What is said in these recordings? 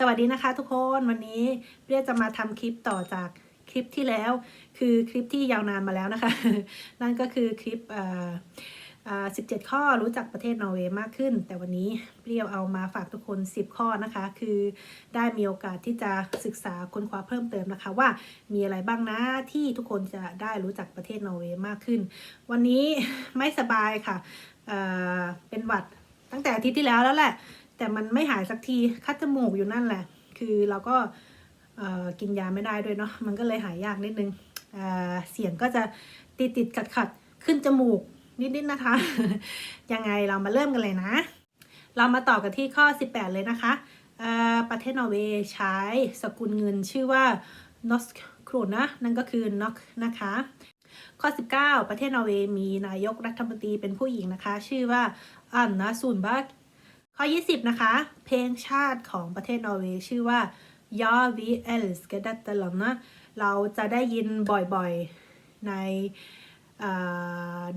สวัสดีนะคะทุกคนวันนี้เปรี้ยจะมาทำคลิปต่อจากคลิปที่แล้ว คือคลิปที่ยาวนานมาแล้วนะคะ นั่นก็คือคลิปอ่าอ่า17ข้อรู้จักประเทศนอร์เวย์มากขึ้น แต่วันนี้เปรี้ยวเอามาฝากทุกคน 10 ข้อนะคะ คือได้มีโอกาสที่จะศึกษาค้นคว้าเพิ่มเติมนะคะ ว่ามีอะไรบ้างนะที่ทุกคนจะได้รู้จักประเทศนอร์เวย์มากขึ้น วันนี้ไม่สบายค่ะเเป็นหวัดตั้งแต่อาทิตย์ที่แล้วแล้วแหละ แต่มันไม่หายสักทีคัดจมูกอยู่นั่นแหละ คือเราก็กินยาไม่ได้ด้วยเนาะมันก็เลยหายยากนิดนึงเเสียงก็จะติดติดขัดขัดๆขึ้นจมูกนิดๆนะคะ ยังไงเรามาเริ่มกันเลยนะ เรามาต่อกันที่ข้อ 18 เลยนะคะ ประเทศนอร์เวย์ใช้สกุลเงินชื่อว่า norsk krone นั่นก็คือ NOK นะคะ ข้อ 19 ประเทศนอร์เวย์มีนายกรัฐมนตรีเป็นผู้หญิงนะคะ ชื่อว่าอันนาซูนบัก ข้อ 20 นะคะ เพลงชาติของประเทศนอร์เวย์ชื่อว่า Ja vi elsker dette landet เราจะได้ยินบ่อยๆในเ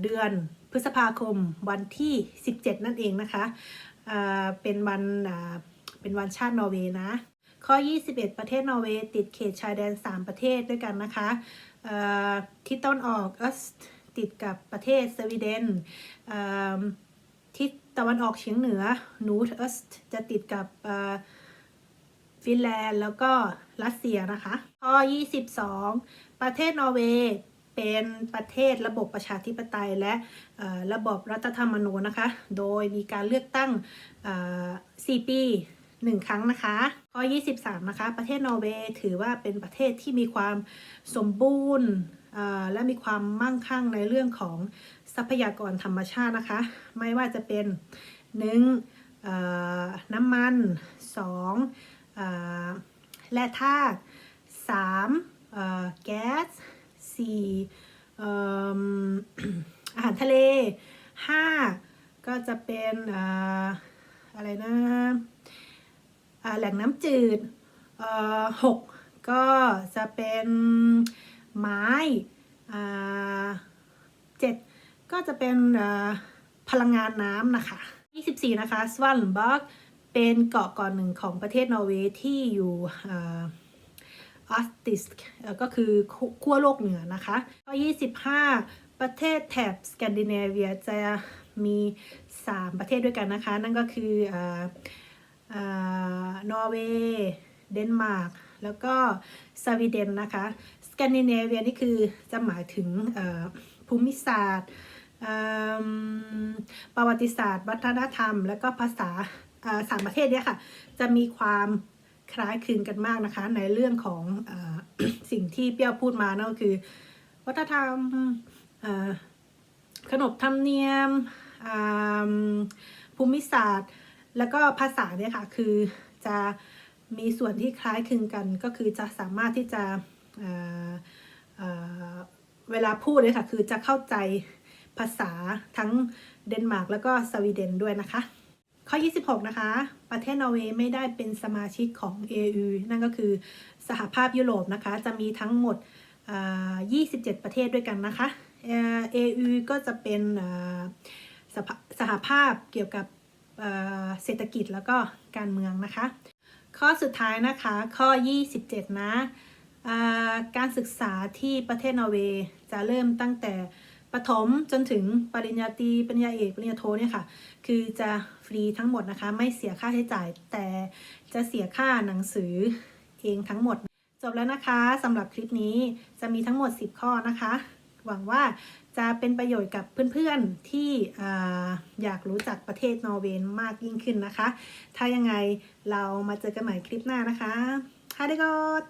เดือนพฤษภาคมวันที่ 17 นั่นเองนะคะเเป็นวันเป็นวันชาตินอร์เวย์นะ ข้อ 21 ประเทศนอร์เวย์ติดเขตชายแดน 3 ประเทศด้วยกันนะคะเอ่ตะวันออกอสติดกับประเทศสวีเดนเทิศตะวันออกเฉียงเหนือนูทเอสจะติดกับฟินแลนด์แล้วก็รัสเซียนะคะข้อ 22 ประเทศนอร์เวย์เป็นประเทศระบบประชาธิปไตยและระบบรัฐธรรมนูญนะคะ โดยมีการเลือกตั้งเอ่อ4ปี 1 ครั้งนะคะข้อ 23 นะคะ ประเทศนอร์เวย์ถือว่าเป็นประเทศที่มีความสมบูรณ์และมีความมั่งคั่งในเรื่องของทรัพยากรธรรมชาตินะคะ ไม่ว่าจะเป็นหนึ่งน้ำมันสองแร่ธาตุสามแก๊สสี่อาหารทะเลห้าก็จะเป็นอะไรนะ แหล่งน้ำจืดหกก็จะเป็นไม้เจ็ดก็จะเป็นพลังงานน้ำนะคะ 24 นะคะสวัลบักเป็นเกาะเก่อนหนึ่งของประเทศนอร์เวย์ที่อยู่ออสติสก็คือขั้วโลกเหนือนะคะข้อ25 ประเทศแถบสแกนดิเนเวียจะมี 3 ประเทศด้วยกันนะคะ นั่นก็คืออ นอร์เวย์เดนมาร์กแล้วก็สวีเดนนะคะสแกนดิเนเวียนี่คือจะหมายถึงภูมิศาสตร์ประวัติศาสตร์ วัฒนธรรม และก็ภาษาสามประเทศเนี้ยค่ะ จะมีความคล้ายคลึงกันมากนะคะ ในเรื่องของอสิ่งที่เปี้ยวพูดมานั่นก็คือ วัฒนธรรมขนบธรรมเนียมภูมิศาสตร์ แล้วก็ภาษาเนี่ยค่ะคือจะมีส่วนที่คล้ายคลึงกันก็คือจะสามารถที่จะเเเวลาพูดเลยค่ะคือจะเข้าใจภาษาทั้งเดนมาร์กแล้วก็สวีเดนด้วยนะคะ ข้อ 26 นะคะ ประเทศนอร์เวย์ไม่ได้เป็นสมาชิกของ EU นั่นก็คือสหภาพยุโรปนะคะ จะมีทั้งหมดอ่า27 ประเทศด้วยกันนะคะเออ EU ก็จะเป็นสภาสหภาพเกี่ยวกับ เศรษฐกิจแล้วก็การเมืองนะคะ ข้อสุดท้ายนะคะข้อ 27 นะการศึกษาที่ประเทศนอร์เวย์จะเริ่มตั้งแต่ประถมจนถึงปริญญาตรีปริญญาเอกปริญญาโทเนี่ยค่ะ คือจะฟรีทั้งหมดนะคะ ไม่เสียค่าใช้จ่าย แต่จะเสียค่าหนังสือเองทั้งหมด จบแล้วนะคะสำหรับคลิปนี้จะมีทั้งหมด 10 ข้อนะคะ หวังว่า จะเป็นประโยชน์กับเพื่อนๆที่อ่อยากรู้จักประเทศนอร์เวย์มากยิ่งขึ้นนะคะ ถ้ายังไงเรามาเจอกันใหม่คลิปหน้านะคะฮาเดกอด